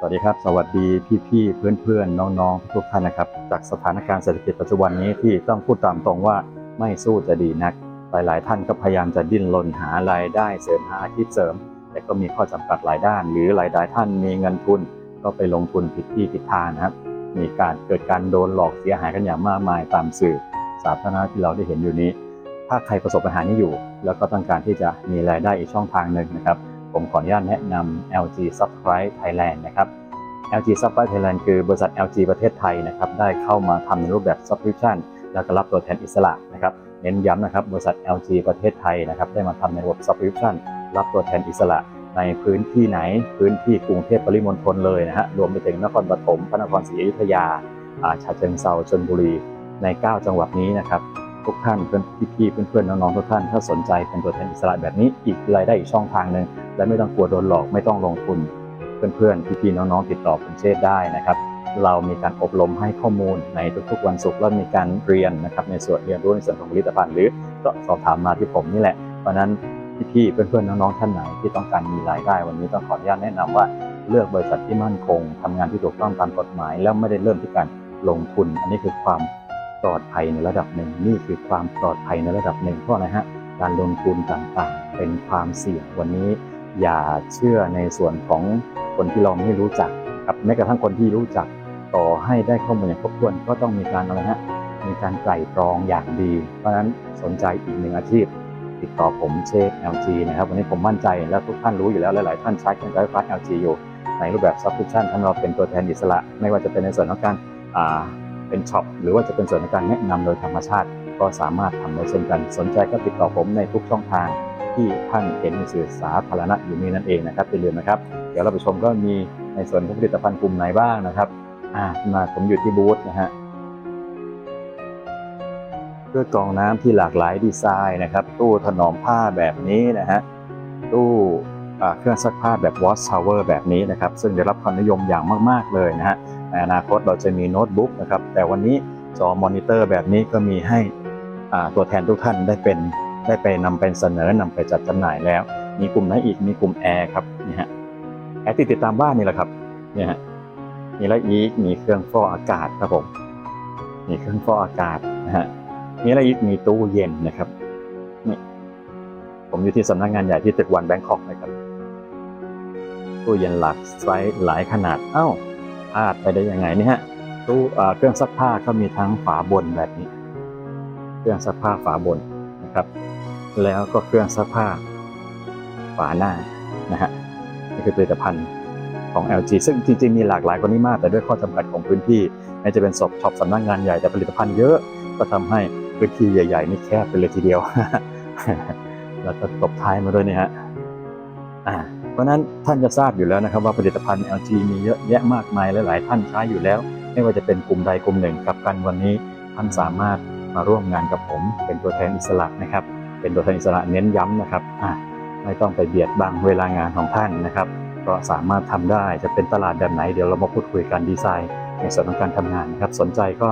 สวัสดีครับ สวัสดีพี่ๆ เพื่อนๆ น้องๆ ทุกท่านนะครับ จากสถานการณ์เศรษฐกิจปัจจุบันนี้ที่ต้องพูดตามตรงว่าไม่สู้จะดีนัก หลายๆ ท่านก็พยายามจะดิ้นรนหารายได้เสริมหาอาชีพเสริม แต่ก็มีข้อจำกัดหลายด้าน หรือหลายๆท่านมีเงินทุน ก็ไปลงทุนผิดที่ผิดทางนะครับ มีการเกิดการโดนหลอกเสียหายกันอย่างมากมายตามสื่อสาธารณะที่เราได้เห็นอยู่นี้ ถ้าใครประสบปัญหานี้อยู่ แล้วก็ต้องการที่จะมีรายได้อีกช่องทางหนึ่งนะครับ ผมขออนุญาตแนะนำ LG Subscribe Thailand นะครับ LG Subscribe Thailand คือบริษัท LG ประเทศไทยนะครับได้เข้ามาทำในรูปแบบ Subscription แล้วก็รับตัวแทนอิสระนะครับเน้นย้ำนะครับบริษัท LG ประเทศไทยนะครับได้มาทำในระบบ Subscription รับตัวแทนอิสระในพื้นที่ไหนพื้นที่กรุงเทพปริมณฑลเลยนะฮะรวมไปถึงนครปฐมพระนครศรีอยุธยาฉะเชิงเซาชลบุรีใน 9 จังหวัดนี้นะครับ ทุกท่านเพื่อนพี่ๆเพื่อนๆน้องๆทุกท่านถ้าสนใจเป็นตัวแทนอิสระแบบนี้อีกรายได้อีกช่องทางหนึ่งและไม่ต้องกลัวโดนหลอกไม่ต้องลงทุน เพื่อนๆพี่ๆน้องๆติดต่อคุณเชษได้นะครับ เรามีการอบรมให้ข้อมูลในทุกๆวันศุกร์และมีการเรียนนะครับในส่วนเรียนรู้ในส่วนของผลิตภัณฑ์หรือก็สอบถามมาที่ผมนี่แหละเพราะนั้นพี่ๆเพื่อนๆน้องๆท่านไหนที่ต้องการมีรายได้ วันนี้ต้องขออนุญาตแนะนำว่าเลือกบริษัทที่มั่นคงทำงานที่ถูกต้องตามกฎหมาย แล้วไม่ได้เริ่มที่การลงทุน อันนี้คือความ ปลอดภัยในระดับหนึ่ง นี่คือความปลอดภัยในระดับหนึ่งเพราะอะไรฮะการลงทุนต่างๆ เป็นความเสี่ยงวันนี้ อย่าเชื่อในส่วนของคนที่เราไม่รู้จักครับแม้กระทั่งคนที่รู้จักต่อให้ได้ข้อมูลอย่างครบถ้วนก็ต้องมีการอะไรฮะมีการไกล่ตรองอย่างดี เพราะฉะนั้นสนใจอีกหนึ่งอาชีพ ติดต่อผมเชฟ LG นะครับ วันนี้ผมมั่นใจและทุกท่านรู้อยู่แล้วหลาย ๆ ท่านใช้เครื่องใช้ไฟฟ้า LG อยู่ในรูปแบบ subscription ท่านเราเป็นตัวแทนอิสระ ไม่ว่าจะเป็นในส่วนของการ เป็นช็อปหรือว่าจะเป็นส่วนของการแนะนำโดยธรรมชาติ ก็สามารถทำได้เช่นกัน สนใจก็ติดต่อผมในทุกช่องทางที่ท่านเห็นในสื่อสาธารณะอยู่นี้นั่นเองนะครับอย่าลืมนะครับ เดี๋ยวเราไปชมก็มีในส่วนของผลิตภัณฑ์กลุ่มไหนบ้างนะครับอ่ามาผมอยู่ที่บูธนะฮะเพื่อกรองน้ำที่หลากหลายดีไซน์นะครับ ตู้ถนอมผ้าแบบนี้นะฮะตู้ เครื่องซักผ้าแบบวอชชาวเวอร์แบบนี้นะครับ ซึ่งได้รับความนิยมอย่างมาก ๆ เลยนะฮะในอนาคตเราจะมีโน้ตบุ๊กนะครับ แต่วันนี้จอมอนิเตอร์แบบนี้ก็มีให้ตัวแทนทุกท่านได้เป็นได้ไปนำไปเสนอนำไปจัดจำหน่ายแล้ว มีกลุ่มไหนอีกมีกลุ่มแอร์ครับนี่ฮะแอร์ที่ติดตามบ้านนี่แหละครับนี่ฮะมีอะไรอีกมีเครื่องฟอกอากาศครับผมมีเครื่องฟอกอากาศนะฮะมีอะไรอีกมีตู้เย็นนะครับนี่ผมอยู่ที่สำนักงานใหญ่ที่ตึกวันแบงคอกนะครับ ตู้เย็นหลักไซส์หลายขนาด เอ้าพลาดไปได้ยังไงเนี่ยฮะตู้เครื่องซักผ้าก็มีทั้งฝาบนแบบนี้ เครื่องซักผ้าฝาบนนะครับ แล้วก็เครื่องซักผ้าฝาหน้านะฮะนี่คือผลิตภัณฑ์ของ LG ซึ่งจริง ๆ มีหลากหลายกว่านี้มาก แต่ด้วยข้อจำกัดของพื้นที่แม้จะเป็นสอบช็อปสำนักงานใหญ่แต่ผลิตภัณฑ์เยอะก็ทำให้พื้นที่ใหญ่ๆนี่แคบไปเลยทีเดียว แล้วก็ตบท้ายมาด้วยนี่ฮะอ่า ราะนั้นท่านจะทราบอยู่แล้วนะครับว่าผลิตภัณฑ์ LG มีเยอะแยะมากมายและหลายท่านใช้อยู่แล้ว ไม่ว่าจะเป็นกลุ่มใดกลุ่มหนึ่งกับกันวันนี้ท่านสามารถมาร่วมงานกับผม เป็นตัวแทนอิสระนะครับ เป็นตัวแทนอิสระเน้นย้ำนะครับอะไม่ต้องไปเบียดบังเวลางานของท่านนะครับก็สามารถทำได้จะเป็นตลาดแบบไหนเดี๋ยวเรามาพูดคุยกันดีไซน์ ในส่วนของการทำงานนะครับ สนใจก็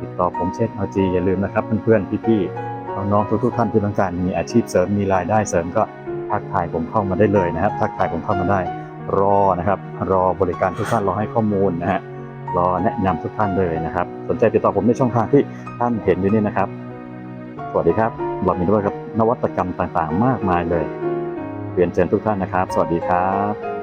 ติดต่อผมเช่น LG อย่าลืมนะครับเพื่อนๆพี่ๆน้องๆทุกๆท่านที่ต้องการมีอาชีพเสริมมีรายได้เสริมก็ ทักทายผมเข้ามาได้เลยนะครับทักทายผมเข้ามาได้ รอนะครับ รอบริการทุกท่านรอให้ข้อมูลนะฮะรอแนะนำทุกท่านเลยนะครับ สนใจติดต่อผมในช่องทางที่ท่านเห็นอยู่นี่นะครับ สวัสดีครับเรามีด้วยกับนวัตกรรมต่างๆ มากมายเลยเรียนเชิญทุกท่านนะครับ สวัสดีครับ